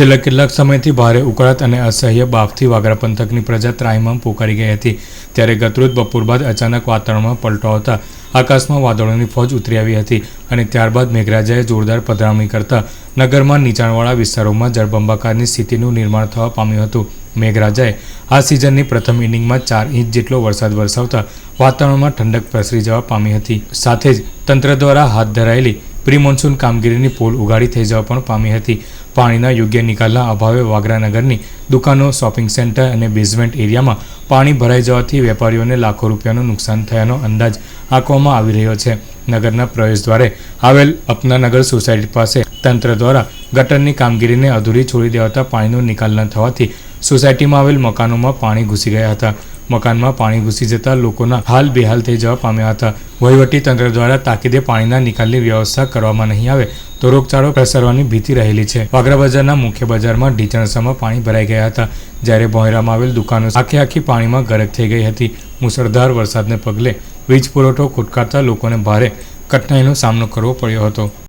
છેલ્લા કેટલાક સમયથી ભારે ઉકળાટ અને અસહ્ય બાફથી વાગરા પંથકની પ્રજા ત્રાહિમામ પોકારી ગઈ હતી. ત્યારે ગતરોજ બપોર બાદ અચાનક વાતાવરણમાં પલટો આવતા આકાશમાં વાદળોની ફોજ ઉતરી આવી હતી અને ત્યારબાદ મેઘરાજાએ જોરદાર પધરામણી કરતા નગરમાં નીચાણવાળા વિસ્તારોમાં જળબંબાકારની સ્થિતિનું નિર્માણ થવા પામ્યું હતું. મેઘરાજાએ આ સિઝનની પ્રથમ ઇનિંગમાં ચાર ઇંચ જેટલો વરસાદ વરસાવતા વાતાવરણમાં ઠંડક પ્રસરી જવા પામી હતી. સાથે જ તંત્ર દ્વારા હાથ ધરાયેલી પ્રી કામગીરીની પોલ ઉગાડી થઈ જવા પણ પામી હતી. પાણીના યોગ્ય નિકાલના અભાવે વાગરાનગરની દુકાનો, શોપિંગ સેન્ટર અને બેઝમેન્ટ એરિયામાં પાણી ભરાઈ જવાથી વેપારીઓને લાખો રૂપિયાનું નુકસાન થયાનો અંદાજ આંકવામાં આવી રહ્યો છે. નગરના પ્રવેશ દ્વારે આવેલ અપનાનગર સોસાયટી પાસે તંત્ર દ્વારા ગટરની કામગીરીને અધૂરી છોડી દેવાતા પાણીનો નિકાલ ન થવાથી સોસાયટીમાં આવેલ મકાનોમાં પાણી ઘૂસી ગયા હતા. મકાનમાં પાણી ઘૂસી જતા લોકોના હાલ બેહાલ થઈ જવા પામ્યા હતા. વહીવટી તંત્ર દ્વારા તાકીદે પાણીના નિકાલની વ્યવસ્થા કરવામાં નહીં આવે તો રોગચાળો પ્રસરવાની ભીતિ રહેલી છે. વાગરા બજારના મુખ્ય બજારમાં ઢીચણસામાં પાણી ભરાઈ ગયા હતા. જ્યારે ભોયરામાં આવેલ દુકાનો આખી આખી પાણીમાં ગરક થઈ ગઈ હતી. મુસળધાર વરસાદને પગલે વીજ પુરવઠો ખુટકારતા લોકોને ભારે કઠિનાઈનો સામનો કરવો પડ્યો હતો.